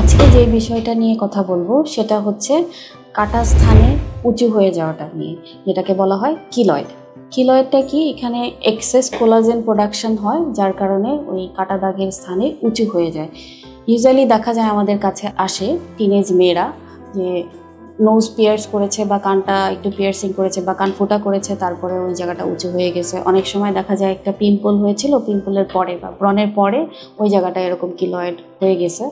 আজকে যে বিষয়টা নিয়ে কথা বলব, সেটা হচ্ছে কাটা স্থানে উঁচু হয়ে যাওয়াটা নিয়ে, যেটাকে বলা হয় কিলয়েড। কিলয়েডটা কি? এখানে এক্সেস কোলাজেন প্রোডাকশন হয়, যার কারণে ওই কাটা দাগের স্থানে উঁচু হয়ে যায়। ইউজুয়ালি দেখা যায় আমাদের কাছে আসে টিনেজ মেয়েরা যে নোজ পিয়ার্স করেছে বা কানটা একটু পিয়ার্সিং করেছে বা কান ফোটা করেছে, তারপরে ওই জায়গাটা উঁচু হয়ে গেছে। অনেক সময় দেখা যায় একটা পিম্পল হয়েছিল পিম্পলের পরে বা ব্রণের পরে ওই জায়গাটা এরকম কিলয়েড হয়ে গেছে।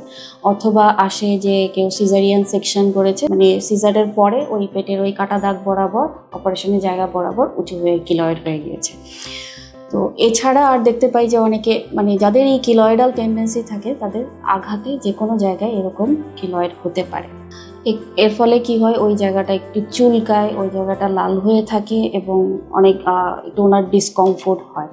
অথবা আসে যে কেউ সিজারিয়ান সেকশন করেছে মানে সিজারের পরে ওই পেটের ওই কাটা দাগ বরাবর অপারেশনের জায়গা বরাবর উঁচু হয়ে কিলয়েড হয়ে গিয়েছে। তো এছাড়া আর দেখতে পাই যে অনেকে মানে যাদের এই কিলয়েডাল টেন্ডেন্সি থাকে, তাদের আঘাতে যে কোনো জায়গায় এরকম কিলয়েড হতে পারে। এর ফলে কি হয়, ওই জায়গাটা একটু চুলকায়, ওই জায়গাটা লাল হয়ে থাকে এবং অনেক একটু ওনার ডিসকমফোর্ট হয়।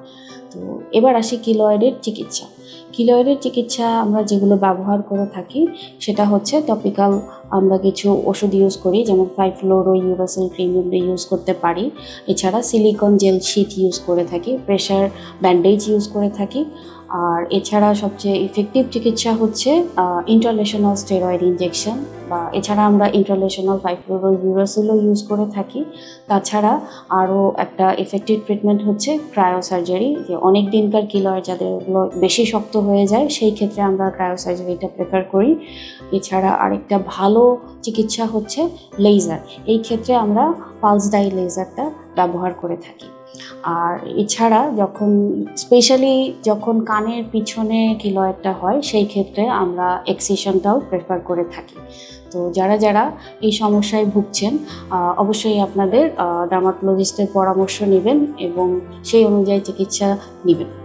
তো এবার আসি কিলয়েডের চিকিৎসা। কিলয়েডের চিকিৎসা আমরা যেগুলো ব্যবহার করে থাকি, সেটা হচ্ছে টপিক্যাল আমরা কিছু ওষুধ ইউজ করি, যেমন five fluorouracil cream use করতে পারি। এছাড়া সিলিকন জেল শিট ইউজ করে থাকি প্রেশার ব্যান্ডেজ ইউজ করে থাকি। আর এছাড়া সবচেয়ে ইফেক্টিভ চিকিৎসা হচ্ছে ইন্টারলেশনাল স্টেরয়েড ইনজেকশন বা এছাড়া আমরা ইন্টারলেশনাল ফাইভ ফ্লোরো ইউরাসেলও ইউজ করে থাকি। তাছাড়া আরও একটা এফেক্টিভ ট্রিটমেন্ট হচ্ছে ক্রায়ো সার্জারি যে অনেক দিনকার কিলয় যাদের বেশি শক্ত হয়ে যায়, সেই ক্ষেত্রে আমরা ক্রায়ো সার্জারিটা প্রেফার করি। এছাড়া আরেকটা ভালো চিকিৎসা হচ্ছে লেজার এই ক্ষেত্রে আমরা পালস ডাই লেজারটা ব্যবহার করে থাকি। আর এছাড়া যখন স্পেশালি যখন কানের পিছনে কিলয়েডটা হয়, সেই ক্ষেত্রে আমরা এক্সিশনটাও প্রেফার করে থাকি। তো যারা যারা এই সমস্যায় ভুগছেন অবশ্যই আপনাদের ডার্মাটোলজিস্টের পরামর্শ নেবেন এবং সেই অনুযায়ী চিকিৎসা নেবেন।